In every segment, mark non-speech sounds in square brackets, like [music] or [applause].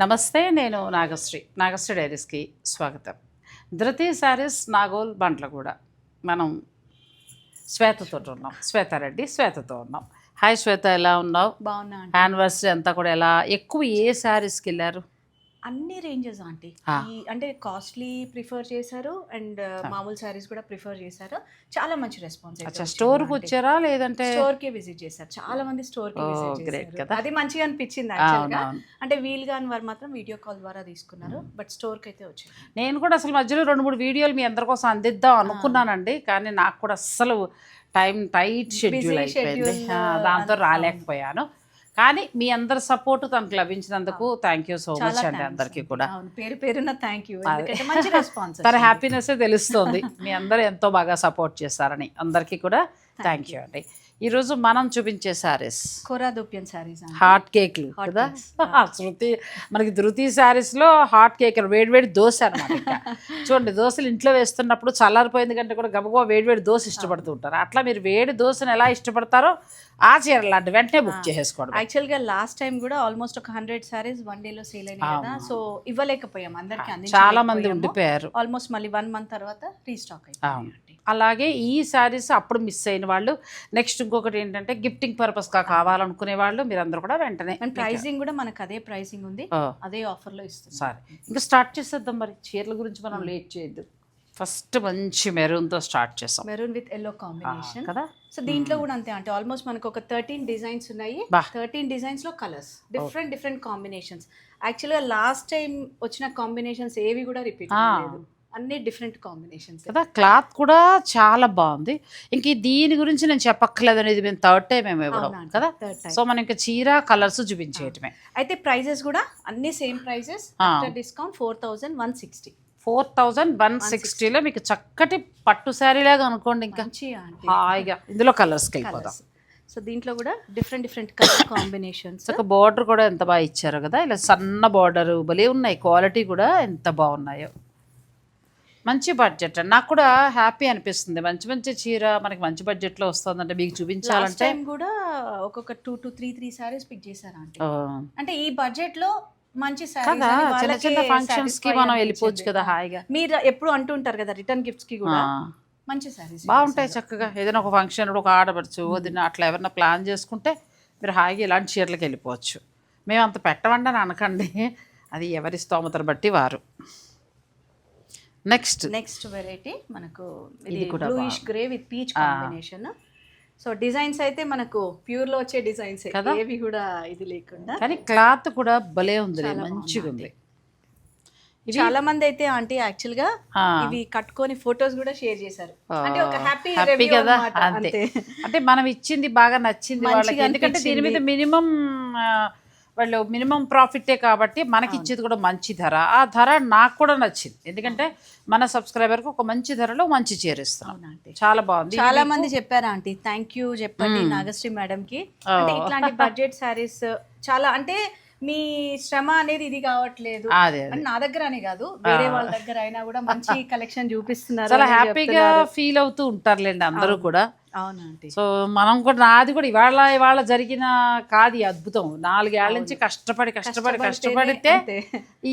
నమస్తే నేను నాగశ్రీ. నాగశ్రీ డైరీస్కి స్వాగతం. ధృతి శారీస్ నాగోల్ బండ్లగూడ మనం శ్వేతతో ఉన్నాం. శ్వేతారెడ్డి శ్వేతతో ఉన్నాం. హాయ్ శ్వేత ఎలా ఉన్నావు? బాగున్నా యానివర్సరీ అంతా కూడా ఎలా? ఎక్కువ ఏ శారీస్కి వెళ్ళారు? అన్ని రేంజెస్ ఆంటీ. అంటే కాస్ట్లీ ప్రిఫర్ చేశారు అండ్ మామూలు సారీస్ కూడా ప్రిఫర్ చేశారు. చాలా మంచి రెస్పాన్స్ అచ్చా స్టోర్కి వచ్చారా లేదంటే స్టోర్కి విజిట్ చేశారు. చాలా మంది స్టోర్కి విజిట్ చేశారు. అది మంచిగా అనిపించింది అంటే వీల్ గాని వారు మాత్రం వీడియో కాల్ ద్వారా తీసుకున్నారు బట్ స్టోర్కి అయితే వచ్చారు. నేను కూడా అసలు మధ్యలో రెండు మూడు వీడియోలు మీ అందరి కోసం అందిద్దాం అనుకున్నానండి కానీ నాకు కూడా అస్సలు టైం టైట్ షెడ్యూల్ అయిపోయింది. దాంతో. రాలేకపోయాను. కానీ మీ అందరి సపోర్ట్ తనకు లభించినందుకు థ్యాంక్ యూ సో మచ్ అండి అందరికీ. కూడా. పేరు పేరున థ్యాంక్ యూ మంచి రెస్పాన్స్ తన హ్యాపీనెస్ తెలుస్తుంది. మీ అందరూ ఎంతో బాగా సపోర్ట్ చేస్తారని అందరికీ కూడా [laughs] థ్యాంక్ యూ అండి. ఈరోజు మనం చూపించే సారీస్ కోరా దోప్యన్ సారీస్ హాట్ కేక్లు కదా. [laughs] శృతి మనకి ధృతి శారీస్లో హాట్ కేక్ వేడి వేడి దోశ అనమాట [laughs] చూడండి దోశలు ఇంట్లో వేస్తున్నప్పుడు చల్లారిపోయింది కంటే కూడా గబగబా వేడి వేడి దోశ ఇష్టపడుతూ ఉంటారు. అట్లా మీరు వేడి దోశను ఎలా ఇష్టపడతారో ఆ చీర లాంటి వెంటనే బుక్ చేసేసుకోవడం యాక్చువల్గా లాస్ట్ టైం కూడా ఆల్మోస్ట్ ఒక హండ్రెడ్ సారీస్ వన్ డే లో సేల్ అయినాయి కదా. సో ఇవ్వలేకపోయాం. అందరికి చాలా మంది ఉండిపోయారు. ఆల్మోస్ట్ మళ్ళీ వన్ మంత్ తర్వాత రీస్టాక్ అవును. అలాగే ఈ శారీస్ అప్పుడు మిస్ అయిన వాళ్ళు. నెక్స్ట్ ఇంకొకటి ఏంటంటే గిఫ్టింగ్ పర్పస్గా కావాలనుకునే వాళ్ళు మీరందరూ కూడా వెంటనే అండ్ ప్రైసింగ్ కూడా మనకు అదే ప్రైసింగ్ ఉంది. అదే ఆఫర్లో ఇస్తుంది. సరే. ఇంకా స్టార్ట్ చేసేద్దాం మరి. చీరల గురించి మనం లేట్ చేయొద్దు. ఫస్ట్ మంచి మెరూన్తో స్టార్ట్ చేసాం. Maroon with yellow combination. కదా? సో దీంట్లో కూడా అంతే అంటే ఆల్మోస్ట్ మనకు ఒక థర్టీన్ డిజైన్స్ ఉన్నాయి. థర్టీన్ డిజైన్స్లో కలర్స్ డిఫరెంట్ డిఫరెంట్ కాంబినేషన్స్. యాక్చువల్గా లాస్ట్ టైం వచ్చిన కాంబినేషన్స్ ఏవి కూడా రిపీట్. లేదు అన్ని డిఫరెంట్ కాంబినేషన్స్. కదా క్లాత్ కూడా చాలా బాగుంది. ఇంక దీని గురించి నేను చెప్పక్కర్లేదు అనేది మేము థర్డ్ టైం మేము ఇవ్వడం కదా? థర్డ్ టైం సో మనం ఇంకా చీర కలర్స్ చూపించేయటమే. అయితే ప్రైజెస్ కూడా అన్ని same prices. Discount four thousand one sixty. Four thousand one సిక్స్టీలో మీకు చక్కటి పట్టు శారీ లాగా అనుకోండి ఇంకా. హాయిగా. ఇందులో కలర్స్కి వెళ్ళిపోదాం కలర్స్ సో దీంట్లో కూడా డిఫరెంట్ డిఫరెంట్ కలర్ కాంబినేషన్స్. ఒక బార్డర్ కూడా ఎంత బాగా ఇచ్చారో కదా ఇలా సన్న బార్డర్ భలే ఉన్నాయి క్వాలిటీ కూడా ఎంత బాగున్నాయో. మంచి బడ్జెట్ నాకు కూడా హ్యాపీ అనిపిస్తుంది. మంచి మంచి చీర మనకి మంచి బడ్జెట్లో వస్తుందంటే మీకు చూపించాలంటే టైం కూడా ఒక్కొక్క two two three three saris pick చేశారు అంటే ఈ బడ్జెట్లో మంచి కదా చిన్న చిన్న ఫంక్షన్స్కి మనం వెళ్ళిపోవచ్చు కదా హాయిగా. మీరు ఎప్పుడు అంటుంటారు కదా రిటర్న్ గిఫ్ట్స్కి కూడా మంచి సారీస్ బాగుంటాయి చక్కగా. ఏదైనా ఒక ఫంక్షన్ ఒక ఆడపడుచు వదిన అట్లా ఎవరైనా ప్లాన్ చేసుకుంటే మీరు హాయిగా ఇలాంటి చీరలకు వెళ్ళిపోవచ్చు. మేము అంత పెట్టమండి అని అనకండి. అది ఎవరి స్తోమతను బట్టి వారు. నెక్స్ట్ నెక్స్ట్ వెరైటీ మనకు ఇది కూడా bluish grey with peach combination so designs అయితే మనకు ప్యూర్లో వచ్చే డిజైన్స్ కదా? ఏవి కూడా ఇది లేకుండా కానీ క్లాత్ కూడా భలే ఉంది మంచిగా ఉంది చాలా మంది అయితే ఆంటీ యాక్చువల్గా ఇవి కట్టుకొని ఫొటోస్ కూడా షేర్ చేశారు. అంటే ఒక హ్యాపీ రివ్యూ కదా? అంతే. అంటే మనం ఇచ్చింది బాగా నచ్చింది వాళ్ళకి. ఎందుకంటే దీని మీద. మినిమం వాళ్ళు మినిమం ప్రాఫిటే కాబట్టి మనకి ఇచ్చేది కూడా మంచి ధర. ఆ ధర నాకు కూడా నచ్చింది. ఎందుకంటే మన సబ్స్క్రైబర్కి ఒక మంచి ధరలో మంచి చీర ఇస్తున్నాం. ఆంటీ చాలా బాగుంది. చాలా మంది చెప్పారు ఆంటీ. థ్యాంక్ యూ చెప్పండి నాగశ్రీ మేడం కి అంటే ఇట్లాంటి బడ్జెట్ సారీస్ చాలా అంటే మీ శ్రమ అనేది ఇది కావట్లేదు. నా దగ్గర అని కాదు. వేరే వాళ్ళ దగ్గర అయినా కూడా మంచి [laughs] కలెక్షన్ చూపిస్తున్నారు చాలా హ్యాపీగా. ఫీల్ అవుతూ ఉంటారులేండి అందరూ కూడా. సో మనం కూడా నాది కూడా ఇవాళ ఇవాళ జరిగిన కాదు అద్భుతం. నాలుగేళ్ళ నుంచి కష్టపడి కష్టపడి కష్టపడితే.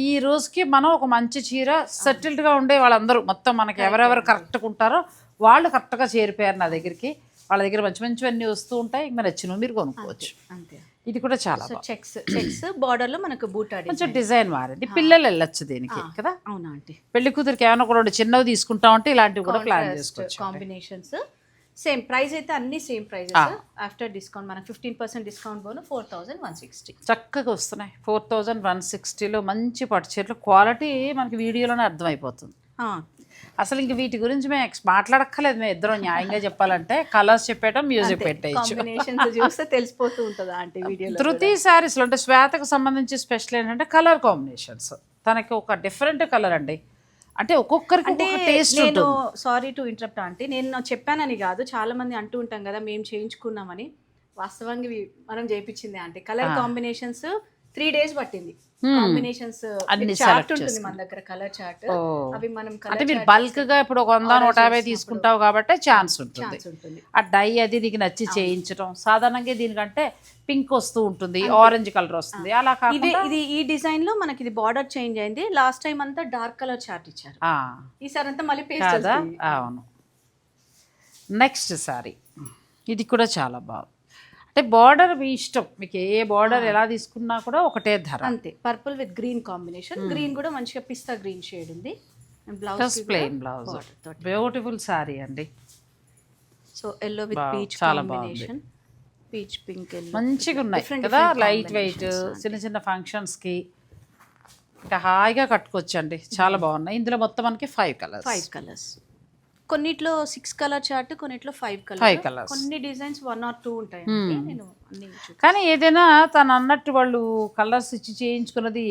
ఈ రోజుకి మనం ఒక మంచి చీర సెటిల్డ్గా ఉండే వాళ్ళందరూ మొత్తం మనకి ఎవరెవరు కరెక్ట్గా ఉంటారో వాళ్ళు కరెక్ట్గా చేరిపోయారు నా దగ్గరికి. వాళ్ళ దగ్గర మంచి మంచివన్నీ వస్తూ ఉంటాయి. ఇంకా నచ్చినవి మీరు కొనుక్కోవచ్చు. అంతే ఇది కూడా చాలా చెక్స్ చెక్స్ బార్డర్లో మనకు బూట్ ఆడి కొంచెం డిజైన్ మారింది. పిల్లలు వెళ్ళొచ్చు దీనికి కదా? అవునా పెళ్ళి కూతురికి ఏమైనా కూడా చిన్నవి తీసుకుంటామంటే ఇలాంటివి కూడా ప్లాన్ చేసుకోవచ్చు కాంబినేషన్స్ సేమ్ ప్రైస్ అయితే అన్ని సేమ్ ప్రైజెస్. ఆఫ్టర్ డిస్కౌంట్ మనకు ఫిఫ్టీన్ పర్సెంట్ డిస్కౌంట్ పోను ఫోర్ థౌసండ్ వన్ సిక్స్టీ. చక్కగా వస్తున్నాయి. ఫోర్ థౌజండ్ వన్ సిక్స్టీలో మంచి పట్టు చీరలు. క్వాలిటీ మనకి వీడియోలోనే అర్థమైపోతుంది. అసలు ఇంక వీటి గురించి మేము మాట్లాడక్కర్లేదు. మేము ఇద్దరం న్యాయంగా చెప్పాలంటే కలర్స్ చెప్పేయటం మ్యూజిక్ పెట్టేయచ్చు. చూస్తే తెలిసిపోతూ ఉంటుందా [laughs] వీడియోలో ధృతి శారీస్లో అంటే శ్వేతకు సంబంధించి స్పెషల్ ఏంటంటే కలర్ కాంబినేషన్స్. తనకి ఒక డిఫరెంట్ కలర్ అండి. అంటే ఒక్కొక్కరికి అంటే టేస్ట్ నేను సారీ టు ఇంటరప్ట్ ఆంటీ. నేను చెప్పానని కాదు చాలా మంది అంటూ ఉంటాం కదా మేము చేయించుకున్నామని. వాస్తవంగా ఇవి మనం చేయించింది aunty. Colour combinations three days పట్టింది. Hmm. కాంబినేషన్స్ చార్ట్ select ఉంటుంది చేసుకుని. మన దగ్గర కలర్ చార్ట్ ఓ. అవి మనం అంటే కలర్ మీరు బల్క్గా ఇప్పుడు ఒక వంద నూట యాభై తీసుకుంటావు కాబట్టి ఛాన్స్ ఉంటుంది. ఆ డై అది నీకు నచ్చి చేయించడం. సాధారణంగా దీనికంటే పింక్ వస్తూ ఉంటుంది ఆరెంజ్ కలర్ వస్తుంది. అలా ఇదే ఇది ఈ డిజైన్లో మనకి ఇది బార్డర్ చేంజ్ అయింది. లాస్ట్ టైం అంతా డార్క్ కలర్ చార్ట్ ఇచ్చారు. ఈసారి అంతా మళ్ళీ పేస్ట్ అవును. నెక్స్ట్ సారీ ఇది కూడా చాలా బాగుంది. అంటే బార్డర్ మీ ఇష్టం. మీకు ఏ బార్డర్ ఎలా తీసుకున్నా కూడా ఒకటే ధర. అంతే. Purple with green combination. Green కూడా మంచిగా పిస్తా గ్రీన్ షేడ్ ఉంది. Blouse plain blouse beautiful sari అండి. సో ఎల్లో విత్ పీచ్ చాలా బాగుంది. కాంబినేషన్ పీచ్ పింక్ ఎల్లో మంచిగా ఉన్నాయి కదా లైట్ వెయిట్ చిన్న చిన్న ఫంక్షన్స్కి ఇంకా హాయిగా కట్టుకోవచ్చు అండి చాలా బాగున్నాయి. ఇందులో మొత్తం మనకి ఫైవ్ కలర్స్ ఫైవ్ కలర్స్ కొన్నిట్లో సిక్స్ కలర్ చార్ట్ కొన్నిట్లో ఫైవ్ Five కలర్ colours. కొన్ని డిజైన్స్ వన్ ఆర్ టూ ఉంటాయి నేను అన్ని చూ- కానీ ఏదైనా తను అన్నట్టు వాళ్ళు కలర్స్ ఇచ్చి చేయించుకున్నది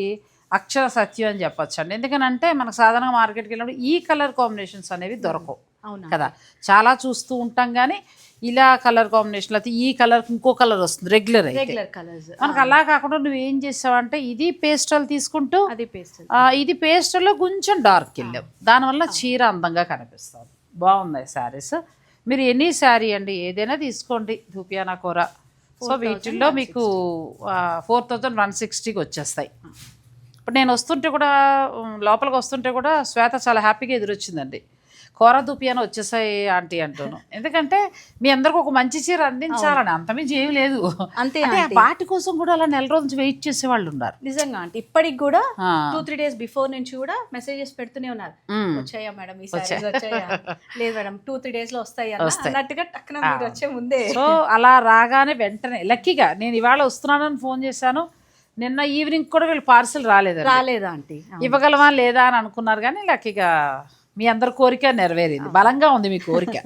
అక్షర సత్యం అని చెప్పొచ్చు అండి ఎందుకనంటే మనకు సాధారణంగా మార్కెట్కి వెళ్ళినప్పుడు ఈ కలర్ కాంబినేషన్స్ అనేవి దొరకవు. అవునా? కదా? చాలా చూస్తూ ఉంటాం కానీ ఇలా కలర్ కాంబినేషన్ అయితే ఈ కలర్ ఇంకో కలర్ వస్తుంది రెగ్యులర్ అయితే. రెగ్యులర్ కలర్స్ మనకు అలా కాకుండా నువ్వు ఏం చేసావంటే ఇది పేస్టల్ తీసుకుంటూ అది పేస్టల్ ఆ, ఇది పేస్టల్లో కొంచెం డార్క్ వెళ్ళాం దానివల్ల చీర అందంగా కనిపిస్తుంది. బాగున్నాయి శారీస్. మీరు ఎనీ శారీ అండి ఏదైనా తీసుకోండి ధూపియానా కూర. సో వీటిల్లో మీకు ఫోర్ థౌజండ్ వన్ సిక్స్టీకి వచ్చేస్తాయి. ఇప్పుడు నేను వస్తుంటే కూడా లోపలికి వస్తుంటే కూడా శ్వేత చాలా హ్యాపీగా ఎదురొచ్చిందండి. కూర దుపియాన వచ్చేసాయి ఆంటీ అంటాను. ఎందుకంటే మీ అందరికి ఒక మంచి చీర అందించాలని అంతమించి ఏమీ లేదు. అంతే అంటే వాటి కోసం కూడా అలా నెల రోజు వెయిట్ చేసే వాళ్ళు ఉన్నారు. నిజంగా అంటే ఇప్పటికి కూడా. టూ త్రీ డేస్ బిఫోర్ నుంచి కూడా మెసేజెస్ పెడుతూనే ఉన్నారు. వచ్చాయా మేడం? ఈ వచ్చాయా. లేదు మేడం టూ త్రీ డేస్లో వస్తాయి అన్న అన్నట్టుగా టక్కున మీరు వచ్చే ముందే. సో అలా రాగానే వెంటనే లక్కీగా నేను ఇవాళ వస్తున్నానని ఫోన్ చేశాను. నిన్న ఈవినింగ్ కూడా వీళ్ళు పార్సిల్ రాలేదు రాలేదా ఆంటీ. ఇవ్వగలమా లేదా అని అనుకున్నారు కానీ లక్కీగా మీ అందరి కోరిక నెరవేరింది. బలంగా ఉంది మీ కోరిక.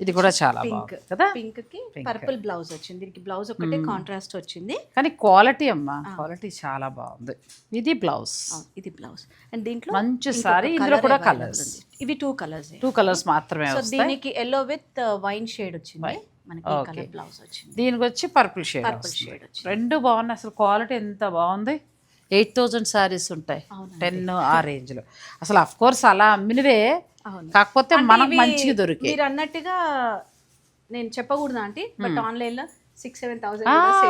ఇది కూడా [laughs] చాలా బాగుంది కదా? పింక్. కి పర్పుల్ బ్లౌజ్ వచ్చింది. దీనికి బ్లౌజ్ ఒకటే కాంట్రాస్ట్ వచ్చింది. కానీ క్వాలిటీ అమ్మా క్వాలిటీ చాలా బాగుంది. ఇది బ్లౌజ్. ఇది బ్లౌజ్. అండ్ దీంట్లో మంచి సారీ ఇందులో కూడా కలర్స్. ఇవి టూ కలర్స్ టూ కలర్స్ మాత్రమే దీనికి ఎల్లో విత్ వైన్ షేడ్ వచ్చింది. మనకి బ్లౌజ్ వచ్చింది. దీనికి వచ్చి పర్పుల్ షేడ్ పర్పుల్ షేడ్ రెండు బాగున్నాయి. అసలు క్వాలిటీ ఎంత బాగుంది. ఎయిట్ థౌజండ్ సారీస్ ఉంటాయి. టెన్ ఆ రేంజ్లో. అసలు అఫ్ కోర్స్ అలా అమ్మినవే. కాకపోతే అంటే మనకు ఇవి మంచిగా దొరికాయి. మీరు అన్నట్టుగా నేను చెప్పకూడదు ఆంటీ? బట్ ఆన్లైన్లో సిక్స్ సెవెన్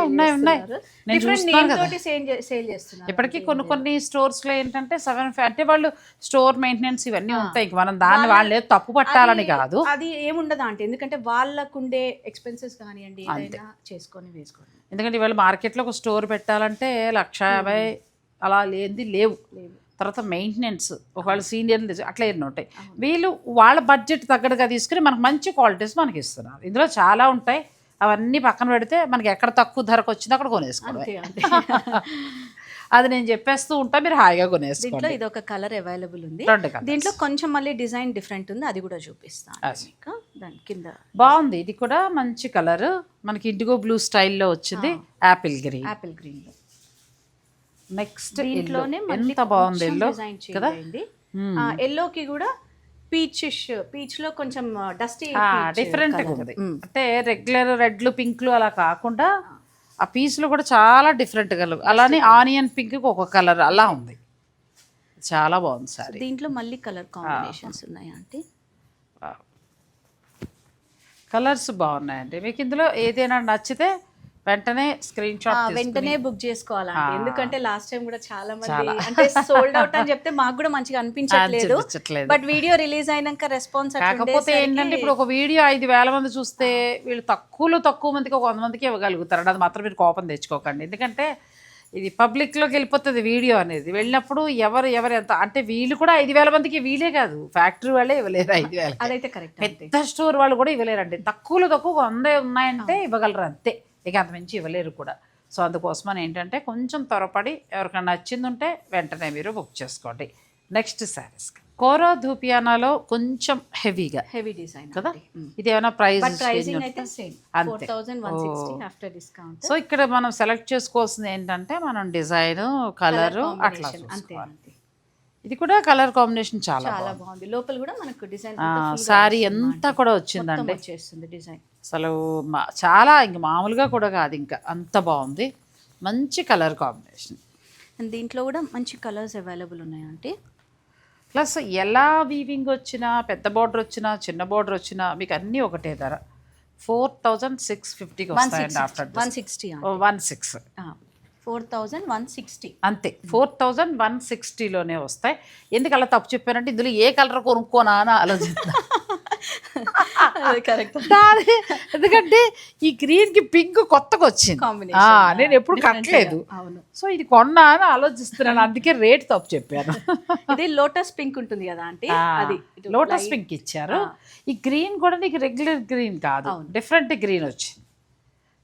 ఉన్నాయి, ఉన్నాయి. నేను డిఫరెంట్ చూస్తున్నాను నేమ్ కదా. తోటి సేల్ చేస్తున్నారు ఇప్పటికీ కొన్ని కొన్ని స్టోర్స్లో ఏంటంటే సెవెన్ అంటే వాళ్ళు స్టోర్ మెయింటెనెన్స్ ఇవన్నీ ఉంటాయి. మనం దాన్ని వాళ్ళు తప్పు పట్టాలని కాదు. అది ఏముండదు ఆంటీ. ఎందుకంటే వాళ్ళకుండే ఎక్స్పెన్సెస్ కానివ్వండి ఏదైనా చేసుకొని వేసుకోండి ఎందుకంటే ఇవాళ మార్కెట్లో ఒక స్టోర్ పెట్టాలంటే లక్ష యాభై అలా లేనిది లేవు. తర్వాత మెయింటెనెన్స్ ఒకవేళ సీనియర్ అట్లా ఎన్ని ఉంటాయి. వీళ్ళు వాళ్ళ బడ్జెట్ తగ్గట్టుగా తీసుకుని మనకు మంచి క్వాలిటీస్ మనకి ఇస్తున్నారు ఇందులో చాలా ఉంటాయి. అవన్నీ పక్కన పెడితే మనకి ఎక్కడ తక్కువ ధరకు వచ్చిందో అక్కడ కొనేసుకోవడం అంతే [laughs] అది నేను చెప్పేస్తూ ఉంటా మీరు హాయిగా కొనేసుకోండి. దీంట్లో ఇది ఒక కలర్ అవైలబుల్ ఉంది. దీంట్లో కొంచెం మళ్ళీ డిజైన్ డిఫరెంట్ ఉంది అది కూడా చూపిస్తాను దాని కింద బాగుంది. ఇది కూడా మంచి కలర్ మనకి ఇండిగో బ్లూ స్టైల్లో వచ్చింది. Apple green apple green next దీంట్లోనే ఎంత బాగుంది ఎల్లో? కదా? Hmm. ఎల్లోకి కూడా పీచిష్ పీచ్లో కొంచెం డస్టీ డిఫరెంట్ ఉంది. అంటే రెగ్యులర్ రెడ్లు పింక్లు అలా కాకుండా ఆ పీస్లో కూడా చాలా డిఫరెంట్ కలర్ అలానే ఆనియన్ పింక్ ఒక కలర్ అలా ఉంది. చాలా బాగుంది సారీ దీంట్లో మళ్ళీ కలర్ కాంబినేషన్స్ ఉన్నాయి అంటే? కలర్స్ బాగున్నాయండి. మీకు ఇందులో ఏదైనా నచ్చితే వెంటనే స్క్రీన్ షాట్ వెంటనే బుక్ చేసుకోవాలంటే. ఎందుకంటే లాస్ట్ టైం కూడా చాలా మంది అంటే సోల్డ్ అవుట్ అని చెప్తే మాకు కూడా మంచిగా అనిపించట్లేదు. బట్ వీడియో రిలీజ్ అయినాక రెస్పాన్స్ కాకపోతే ఏంటంటే ఇప్పుడు ఒక వీడియో ఐదు వేల మంది చూస్తే వీళ్ళు తక్కువలో తక్కువ మందికి ఒక వంద మందికి ఇవ్వగలుగుతారు అది మాత్రం మీరు కోపం తెచ్చుకోకండి. ఎందుకంటే ఇది పబ్లిక్లోకి వెళ్ళిపోతుంది వీడియో అనేది. వెళ్ళినప్పుడు ఎవరు ఎవరు ఎంత అంటే వీళ్ళు కూడా ఐదు వేల మందికి వీలే కాదు. ఫ్యాక్టరీ వాళ్ళే ఇవ్వలేరు ఐదు వేల అదైతే కరెక్ట్ పెద్ద స్టోర్ వాళ్ళు కూడా ఇవ్వలేరండి. తక్కువలో తక్కువ వందే ఉన్నాయంటే ఇవ్వగలరు అంతే. ఇక అంతమించి ఇవ్వలేరు కూడా. సో అందుకోసమని ఏంటంటే కొంచెం త్వరపడి ఎవరికైనా నచ్చింది ఉంటే వెంటనే మీరు బుక్ చేసుకోండి. నెక్స్ట్ శారీస్. కోరో ధూపియానాలో కొంచెం హెవీగా. హెవీ డిజైన్ కదా? ఇది ఏమైనా ప్రైస్ అంతే. After discount. సో ఇక్కడ మనం సెలెక్ట్ చేసుకోవాల్సింది ఏంటంటే మనం డిజైన్ కలర్ అట్లా అంతే ఇది కూడా కలర్ కాంబినేషన్ చాలా చాలా బాగుంది. లోపల కూడా మనకు డిజైన్ సారీ అంతా కూడా వచ్చిందండి. వచ్చేస్తుంది డిజైన్. అసలు చాలా ఇంక మామూలుగా కూడా కాదు ఇంకా. అంత బాగుంది. మంచి కలర్ కాంబినేషన్. అండ్ దీంట్లో కూడా మంచి కలర్స్ అవైలబుల్ ఉన్నాయి అంటే ప్లస్ ఎలా వీవింగ్ వచ్చినా పెద్ద బార్డర్ వచ్చినా చిన్న బార్డర్ వచ్చినా మీకు అన్నీ ఒకటే ధర. ఫోర్ థౌజండ్ సిక్స్ ఫిఫ్టీకి వస్తాయండి after one sixty one six. Four thousand one sixty. అంతే ఫోర్ థౌజండ్ వన్ సిక్స్టీలోనే వస్తాయి. ఎందుకు అలా తప్పు చెప్పానంటే ఇందులో ఏ కలర్ కొనుక్కోనా అని ఆలోచిద్దాం కరెక్ట్. ఎందుకంటే ఈ గ్రీన్కి పింక్ కొత్తగా వచ్చింది నేను ఎప్పుడు కట్టలేదు. సో ఇది కొన్నా అని ఆలోచిస్తున్నాను. అందుకే రేట్ తప్పు చెప్పాను. ఇది లోటస్ పింక్ ఉంటుంది కదా అంటే అది లోటస్ పింక్ ఇచ్చారు. ఈ గ్రీన్ కూడా నీకు రెగ్యులర్ గ్రీన్ కాదు. డిఫరెంట్ గ్రీన్ వచ్చింది.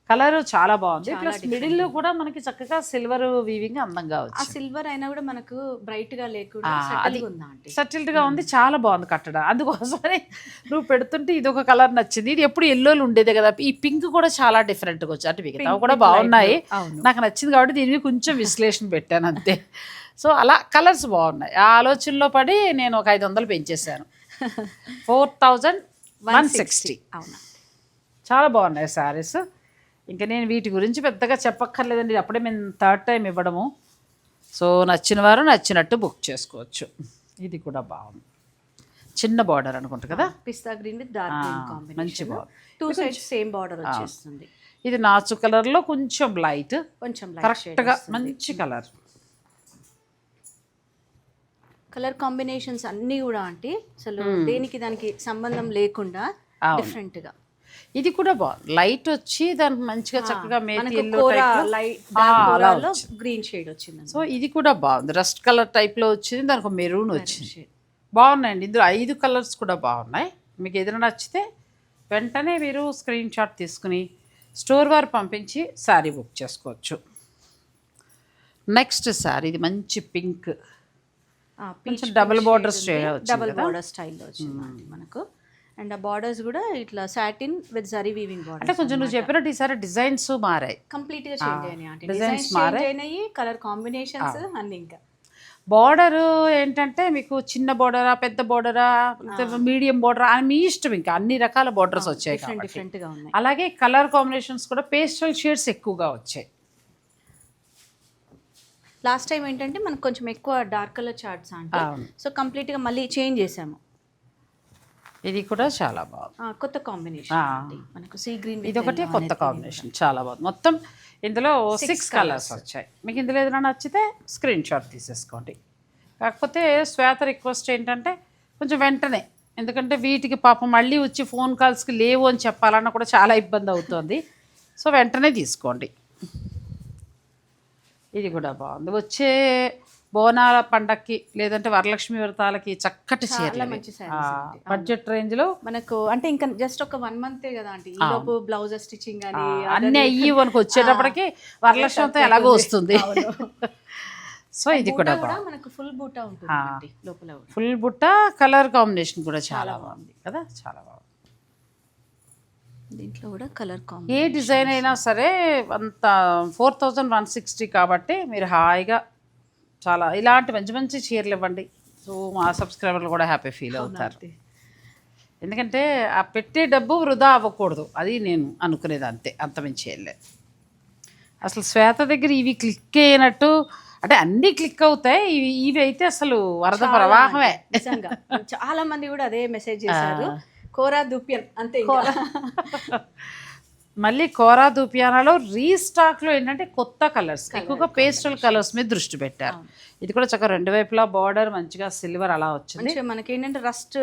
కలర్ చాలా బాగుంది. ప్లస్ మిడిల్లో కూడా మనకి చక్కగా సిల్వర్ వీవింగ్ అందంగా ఆ వచ్చింది. సిల్వర్ అయినా కూడా మనకు బ్రైట్గా లేకుండా ఆ, అది గా ఉందా అంటే సెటిల్డ్గా ఉంది. చాలా బాగుంది కట్టడం. అందుకోసమని నువ్వు పెడుతుంటే ఇది ఒక కలర్ నచ్చింది. ఇది ఎప్పుడు ఎల్లోలు ఉండేదే కదా. ఈ పింక్ కూడా చాలా డిఫరెంట్గా వచ్చి అంటే మిగతావి కూడా బాగున్నాయి. అవును. నాకు నచ్చింది కాబట్టి దీని మీద కొంచెం విశ్లేషణ పెట్టాను అంతే. సో అలా కలర్స్ బాగున్నాయి. ఆ ఆలోచనలో పడి నేను ఒక ఐదు వందలు పెంచేశాను. ఫోర్ థౌజండ్ వన్ సిక్స్టీ అవునా? చాలా బాగున్నాయి శారీస్. ఇంకా నేను వీటి గురించి పెద్దగా చెప్పక్కర్లేదండి. అప్పుడే మేము థర్డ్ టైం ఇవ్వడము. సో నచ్చిన వారు నచ్చినట్టు బుక్ చేసుకోవచ్చు. ఇది కూడా బాగుంది. చిన్న బార్డర్ అనుకుంటా కదా? పిస్తా గ్రీన్ విత్ డార్క్ గ్రీన్ మంచి border. Two sides same border వచ్చేస్తుంది. ఇది నాచు కలర్లో కొంచెం లైట్. కొంచెం కరెక్ట్గా మంచి కలర్. కలర్ కాంబినేషన్స్ అన్నీ కూడా అంటే అసలు దేనికి దానికి సంబంధం లేకుండా అవును. ఇది కూడా బాగుంది లైట్ వచ్చి దానికి మంచిగా చక్కగా టైప్. గ్రీన్ షేడ్ వచ్చింది. సో ఇది కూడా బాగుంది రస్ట్ కలర్ టైప్లో వచ్చింది దానికి మెరూన్ వచ్చింది. బాగున్నాయండి. ఇందులో ఐదు కలర్స్ కూడా బాగున్నాయి. మీకు ఏదైనా నచ్చితే వెంటనే మీరు స్క్రీన్ షాట్ తీసుకుని స్టోర్ వారు పంపించి శారీ బుక్ చేసుకోవచ్చు. నెక్స్ట్ శారీ ఇది మంచి పింక్ కొంచెం డబుల్ బార్డర్స్ చేయవచ్చు డబుల్ బార్డర్ స్టైల్లో వచ్చింది మనకు. అండ్ ఆ బార్డర్స్ కూడా ఇట్లా సాటిన్ విత్ జరీ వీవింగ్ అంటే బార్డర్ కొంచెం నువ్వు చెప్పినట్టు ఈసారి డిజైన్స్ మారాయి. కంప్లీట్గా చేంజ్ అయినాయి అంటే డిజైన్స్ మారాయి. అయినాయి కలర్ కాంబినేషన్స్ అన్ని ఇంకా. బార్డర్ ఏంటంటే మీకు చిన్న బార్డరా పెద్ద బార్డరా మీడియం బార్డరా అని మీ ఇష్టం ఇంకా. అన్ని రకాల బార్డర్స్ వచ్చాయి డిఫరెంట్ కాబట్టి. డిఫరెంట్గా ఉన్నాయి. అలాగే కలర్ కాంబినేషన్స్ కూడా పేస్టల్ షేడ్స్ ఎక్కువగా వచ్చాయి. లాస్ట్ టైం ఏంటంటే మనకు కొంచెం ఎక్కువ డార్క్ కలర్ చార్ట్స్ అంటే. సో కంప్లీట్గా మళ్ళీ చేంజ్ చేసాము. ఇది కూడా చాలా బాగుంది. కొత్త కాంబినేషన్ మనకు సీ గ్రీన్ ఇది ఒకటి కొత్త కాంబినేషన్ చాలా బాగుంది. మొత్తం ఇందులో సిక్స్ కలర్స్ వచ్చాయి. మీకు ఇందులో ఏదైనా నచ్చితే స్క్రీన్ షాట్ తీసేసుకోండి. కాకపోతే శ్వేత రిక్వెస్ట్ ఏంటంటే కొంచెం వెంటనే ఎందుకంటే వీటికి పాపం మళ్ళీ వచ్చి ఫోన్ కాల్స్కి లేవు అని చెప్పాలన్నా కూడా చాలా ఇబ్బంది అవుతుంది. సో వెంటనే తీసుకోండి. ఇది కూడా బాగుంది. వచ్చే బోనాల పండక్కి లేదంటే వరలక్ష్మి వ్రతాలకి చక్కటి చీరలు. మంచి. బడ్జెట్ రేంజ్లో మనకు అంటే ఇంకా జస్ట్ ఒక వన్ మంతే కదా ఈ లోపు బ్లౌజ్ స్టిచ్చింగ్ అని అన్ని అయ్యి [laughs] మనకు వచ్చేటప్పటికి వరలక్ష్మి అంతా ఎలాగో వస్తుంది. [laughs] సో ఇది కూడా మనకు ఫుల్ బూటా ఉంటుంది అండి లోపల. ఫుల్ బుట్ట కలర్ కాంబినేషన్ కూడా చాలా బాగుంది కదా? చాలా బాగుంది. దీంట్లో కూడా కలర్ ఏ కాంబినేషన్ డిజైన్ అయినా సరే అంత ఫోర్ థౌజండ్ వన్ సిక్స్టీ కాబట్టి మీరు హాయిగా చాలా ఇలాంటి మంచి మంచి చీరలు ఇవ్వండి. సో మా సబ్స్క్రైబర్లు కూడా హ్యాపీ ఫీల్ అవుతారు. ఎందుకంటే ఆ పెట్టే డబ్బు వృధా అవ్వకూడదు. అది నేను అనుకునేది అంతే. అంతమించి వెళ్ళలేదు అసలు శ్వేత దగ్గర ఇవి క్లిక్ అయినట్టు అంటే అన్నీ క్లిక్ అవుతాయి. ఇవి ఇవి అయితే అసలు వరద ప్రవాహమే. నిజంగా. చాలా మంది కూడా అదే మెసేజ్ చేశారు. కోరా దుప్యన్ అంతే. [laughs] మళ్ళీ కోరా దూపియానాలో రీస్టాక్లో ఏంటంటే కొత్త కలర్స్ ఎక్కువగా పేస్టల్ కలర్స్ మీద దృష్టి పెట్టారు. ఇది కూడా చక్కగా రెండు వైపులా బార్డర్ మంచిగా సిల్వర్ అలా వచ్చింది. మనకి ఏంటంటే రస్ట్.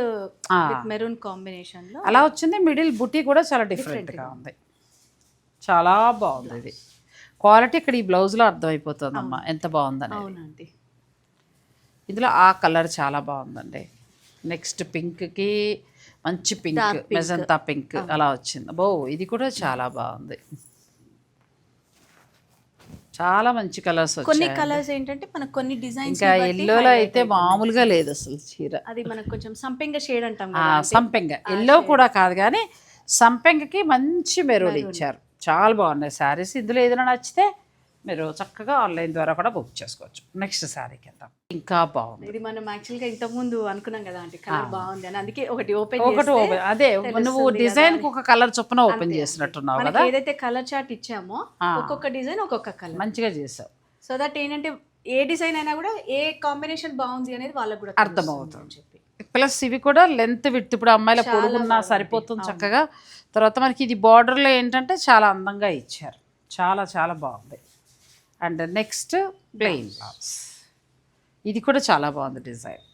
మెరూన్ కాంబినేషన్ అలా వచ్చింది. మిడిల్ బుటీ కూడా చాలా డిఫరెంట్గా ఉంది. చాలా బాగుంది ఇది. క్వాలిటీ ఇక్కడ ఈ బ్లౌజ్లో అర్థమైపోతుందమ్మా. ఎంత బాగుందని అవునండి. ఇందులో ఆ కలర్ చాలా బాగుందండి. నెక్స్ట్ పింక్కి మంచి పింక్ మెజంతా పింక్ అలా వచ్చింది. బో ఇది కూడా చాలా బాగుంది. చాలా మంచి కలర్స్ కొన్ని కలర్స్ ఏంటంటే మనకు కొన్ని డిజైన్స్ ఇంకా ఎల్లోలో అయితే మామూలుగా లేదు అసలు చీర. అది మనకు కొంచెం సంపెంగ షేడ్ అంటాం సంపెంగ. ఎల్లో కూడా కాదు కానీ సంపెంగకి మంచి మెరూన్. ఇచ్చారు. చాలా బాగున్నాయి. శారీస్ ఇందులో ఏదైనా నచ్చితే మీరు చక్కగా ఆన్లైన్ ద్వారా కూడా బుక్ చేసుకోవచ్చు. నెక్స్ట్ శారీకి వెళ్దాం ఇంకా బాగుంది. ఇది మనం యాక్చువల్గా ఇంతకు ముందు అనుకున్నాం కదా అంటే కలర్ బాగుంది అని. అందుకే ఒకటి ఓపెన్ ఒకటి open- అదే నువ్వు డిజైన్ ఒక కలర్ చొప్పున ఓపెన్ చేసినట్టున్నావు కదా. ఏదైతే కలర్ చార్ట్ ఇచ్చామో ఒక్కొక్క డిజైన్ ఒక్కొక్క కలర్ మంచిగా చేసావు. సో దట్ ఏంటంటే ఏ డిజైన్ అయినా కూడా ఏ కాంబినేషన్ బాగుంది అనేది వాళ్ళకి కూడా అర్థమవుతుంది. అని చెప్పి ప్లస్ ఇవి కూడా లెంత్ విత్ ఇప్పుడు అమ్మాయిల పొడుగున్నా సరిపోతుంది చక్కగా. తర్వాత మనకి ఇది బార్డర్లో ఏంటంటే చాలా అందంగా ఇచ్చారు. చాలా చాలా బాగుంది. And next plain blouse. ఇది కూడా చాలా బాగుంది డిజైన్.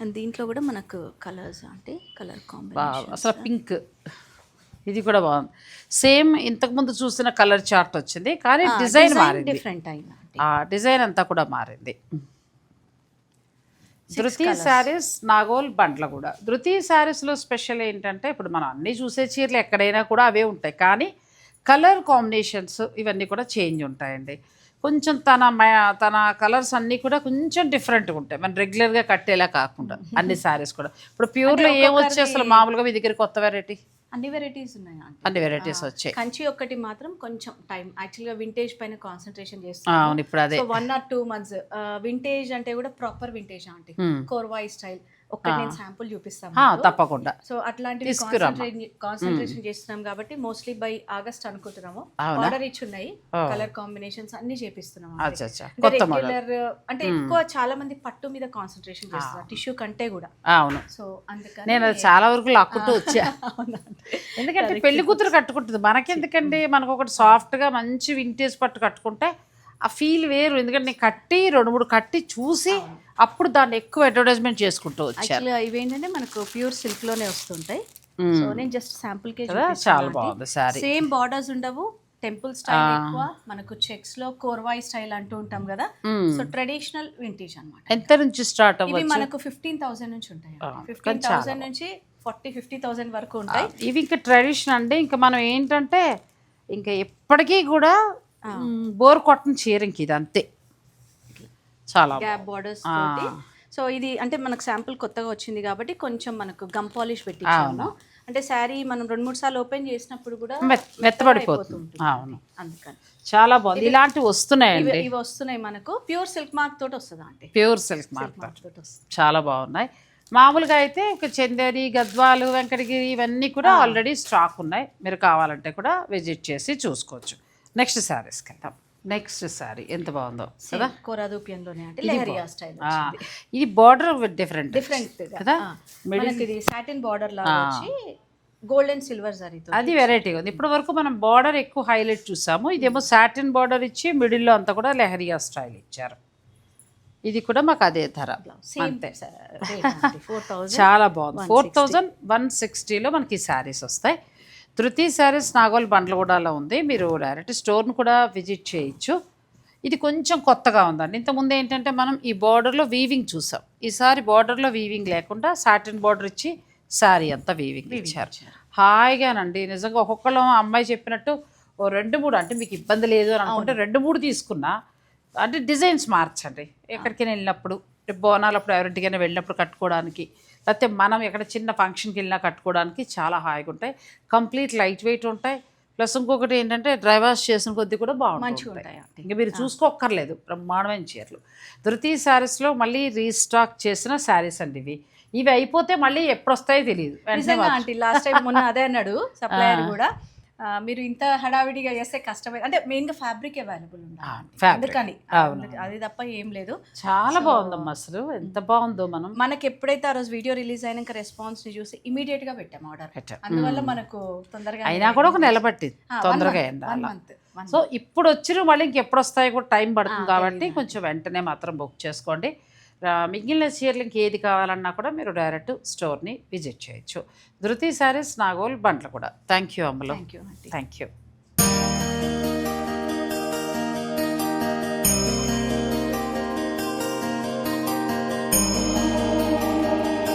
అండ్ దీంట్లో కూడా మనకు కలర్స్ అంటే కలర్ కాంబినేషన్ అసలు పింక్. ఇది కూడా బాగుంది. సేమ్ ఇంతకుముందు చూసిన కలర్ చార్ట్ వచ్చింది కానీ డిజైన్ మారింది. డిఫరెంట్ అయినా ఆ డిజైన్ అంతా కూడా మారింది. ధృతి శారీస్ నాగోల్ బండ్ల కూడా. ధృతి శారీస్లో స్పెషల్ ఏంటంటే ఇప్పుడు మనం అన్నీ చూసే చీరలు ఎక్కడైనా కూడా అవే ఉంటాయి కానీ కలర్ కాంబినేషన్స్ ఇవన్నీ కూడా చేంజ్ ఉంటాయండి. కొంచెం తన తన కలర్స్ అన్నీ కూడా కొంచెం డిఫరెంట్గా ఉంటాయి. మన రెగ్యులర్గా కట్టేలా కాకుండా అన్ని శారీస్ కూడా. ఇప్పుడు ప్యూర్లో ఏం వచ్చి అసలు మామూలుగా మీ దగ్గర కొత్త వెరైటీ అన్ని వెరైటీస్ ఉన్నాయి అన్ని వెరైటీస్ వచ్చాయి. కంచి ఒక్కటి మాత్రం కొంచెం టైం యాక్చువల్గా వింటేజ్ పైన కాన్సన్ట్రేషన్ చేస్తాం అవును ఇప్పుడు అదే. One or two months vintage అంటే కూడా ప్రాపర్ వింటేజ్ అంటే కోర్వాయి స్టైల్. ఒక్కటి నేను శాంపుల్ చూపిస్తాను తప్పకుండా. సో అట్లాంటివి. కాన్సన్ట్రేషన్ చేస్తున్నాం కాబట్టి మోస్ట్లీ బై ఆగస్ట్ అనుకుంటున్నాము? ఆర్డర్ ఇచ్చి ఉన్నాయి. కలర్ కాంబినేషన్స్ అన్ని చేపిస్తున్నాం అచ్చా అచ్చా. కొత్త మోడల్ రెగ్యులర్ అంటే ఎక్కువ చాలా మంది పట్టు మీద కాన్సన్ట్రేషన్ చేస్తున్నారు టిష్యూ కంటే కూడా. అవును. సో అందుకని నేను చాలా వరకు లాక్కుంటూ వచ్చా. ఎందుకంటే పెళ్ళి కూతురు కట్టుకుంటుంది. మనకెందుకండి? మనకు ఒకటి సాఫ్ట్గా మంచి వింటేజ్ పట్టు కట్టుకుంటే ఆ ఫీల్ వేరు. ఎందుకంటే నేను కట్టి రెండు మూడు కట్టి చూసి అప్పుడు దాన్ని ఎక్కువ అడ్వర్టైజ్మెంట్ చేసుకుంటూ యాక్చువల్గా ఇవి ఏంటంటే మనకు ప్యూర్ సిల్క్లోనే వస్తుంటాయి. సో నేను జస్ట్ శాంపుల్ కే కదా చాలా బాగుంది శారీ సేమ్ బార్డర్స్ ఉండవు టెంపుల్ స్టైల్ ఎక్కువ. మనకు చెక్స్లో కోర్వాయి స్టైల్ అంటూ ఉంటాం కదా. సో ట్రెడిషనల్ వింటేజ్ అన్నమాట. ఎంత నుంచి స్టార్ట్ ఇవి అవ్వచ్చు? మనకు ఫిఫ్టీన్ థౌసండ్ నుంచి ఉంటాయి. ఫిఫ్టీన్ థౌసండ్ నుంచి ఫార్టీ ఫిఫ్టీ థౌసండ్ వరకు ఉంటాయి. ఇవి ఇంకా ట్రెడిషన్ అంటే ఇంకా మనం ఏంటంటే ఇంకా ఎప్పటికీ కూడా బోర్ కొట్టని చీర ఇంక ఇది అంతే. చాలా గ్యాప్ బార్డర్స్ తోటి. సో ఇది అంటే మనకు శాంపుల్ కొత్తగా వచ్చింది కాబట్టి కొంచెం మనకు గమ్ పాలిష్ పెట్టించాము. అంటే శారీ మనం రెండు మూడు సార్లు ఓపెన్ చేసినప్పుడు కూడా మెత్త- మెత్తబడిపోతుంది. అవును. అందుకని. చాలా బాగుంది. ఇలాంటివి వస్తున్నాయండి. ఇవి వస్తున్నాయి మనకు. ప్యూర్ సిల్క్ మార్క్ తోటి వస్తుంది అంటే ప్యూర్ సిల్క్ మార్క్ తోటి. వస్తుంది. చాలా బాగున్నాయి. మామూలుగా అయితే ఒక చందేరి గద్వాలు వెంకటగిరి ఇవన్నీ కూడా ఆల్రెడీ స్టాక్ ఉన్నాయి. మీరు కావాలంటే కూడా విజిట్ చేసి చూసుకోవచ్చు. నెక్స్ట్ శారీస్కి వెళ్దాం. నెక్స్ట్ శారీ ఎంత బాగుందో కదా? కోరాదూపియంలోనే అంటే లెహరియా స్టైల్ ఇది బార్డర్ డిఫరెంట్ డిఫరెంట్ కదా? మనకి ఇది సాటిన్ బార్డర్ లాగా వచ్చి గోల్డెన్ సిల్వర్ జరీతో అది వెరైటీగా ఉంది. ఇప్పటి వరకు మనం బార్డర్ ఎక్కువ హైలైట్ చూసాము. ఇదేమో సాటిన్ బార్డర్ ఇచ్చి మిడిల్లో అంతా కూడా లెహరియా స్టైల్ ఇచ్చారు. ఇది కూడా మాకు అదే ధర. థౌసండ్ [laughs] చాలా బాగుంది. ఫోర్ థౌజండ్ వన్ సిక్స్టీలో మనకి శారీస్ వస్తాయి. ధృతి శారీస్ నాగోల్ బండ్లగూడలో ఉంది. మీరు డైరెక్ట్ స్టోర్ను కూడా విజిట్ చేయొచ్చు. ఇది కొంచెం కొత్తగా ఉందండి. ఇంతకుముందు ఏంటంటే మనం ఈ బార్డర్లో వీవింగ్ చూసాం. ఈసారి బార్డర్లో వీవింగ్ లేకుండా సాటిన్ బార్డర్ ఇచ్చి శారీ అంతా వీవింగ్ ఇచ్చారు. హాయిగానండి. నిజంగా ఒక్కొక్కళ్ళు అమ్మాయి చెప్పినట్టు ఓ రెండు మూడు అంటే మీకు ఇబ్బంది లేదు అని అనుకుంటే రెండు మూడు తీసుకున్నా. అంటే డిజైన్స్ మార్చండి. ఎక్కడికైనా వెళ్ళినప్పుడు బోనాలప్పుడు ఎవరింటికైనా వెళ్ళినప్పుడు కట్టుకోవడానికి. లేకపోతే మనం ఎక్కడ చిన్న ఫంక్షన్కి వెళ్ళినా కట్టుకోవడానికి చాలా హాయిగా ఉంటాయి. కంప్లీట్ లైట్ వెయిట్ ఉంటాయి. ప్లస్ ఇంకొకటి ఏంటంటే డ్రైవర్స్ చేసిన కొద్దీ కూడా అంటే. ఇంకా మీరు చూసుకోక్కర్లేదు. బ్రహ్మాండమైన చీరలు. ధృతి శారీస్లో మళ్ళీ రీస్టాక్ చేసిన శారీస్ అండి ఇవి. ఇవి అయిపోతే మళ్ళీ ఎప్పుడు వస్తాయో తెలియదు లాస్ట్ టైం మొన్న అదే అన్నాడు [laughs] సప్లయర్ కూడా. మీరు ఇంత హడావిడిగా చేస్తే కష్టమైన అంటే మెయిన్గా ఫ్యాబ్రిక్ అవైలబుల్. అందుకని. అది తప్ప ఏం లేదు. చాలా బాగుందమ్మా అసలు. ఎంత బాగుందో మనం. మనకి ఎప్పుడైతే ఆ రోజు వీడియో రిలీజ్ అయినాక రెస్పాన్స్ని చూసి ఇమీడియట్గా పెట్టాం ఆర్డర్. అందువల్ల మనకు తొందరగా అయినా కూడా ఒక నెల పట్టింది. తొందరగా సో ఇప్పుడు వచ్చిన మళ్ళీ ఇంకెప్పుడు వస్తాయో కూడా టైం పడుతుంది కాబట్టి కొంచెం వెంటనే మాత్రం బుక్ చేసుకోండి. మిగిలిన చీరలు ఇంకేది కావాలన్నా కూడా మీరు డైరెక్ట్ స్టోర్ని విజిట్ చేయొచ్చు. ధృతి శారీస్ నాగోల్ బండ్లు కూడా. థ్యాంక్ యూ అమ్మలు థ్యాంక్ యూ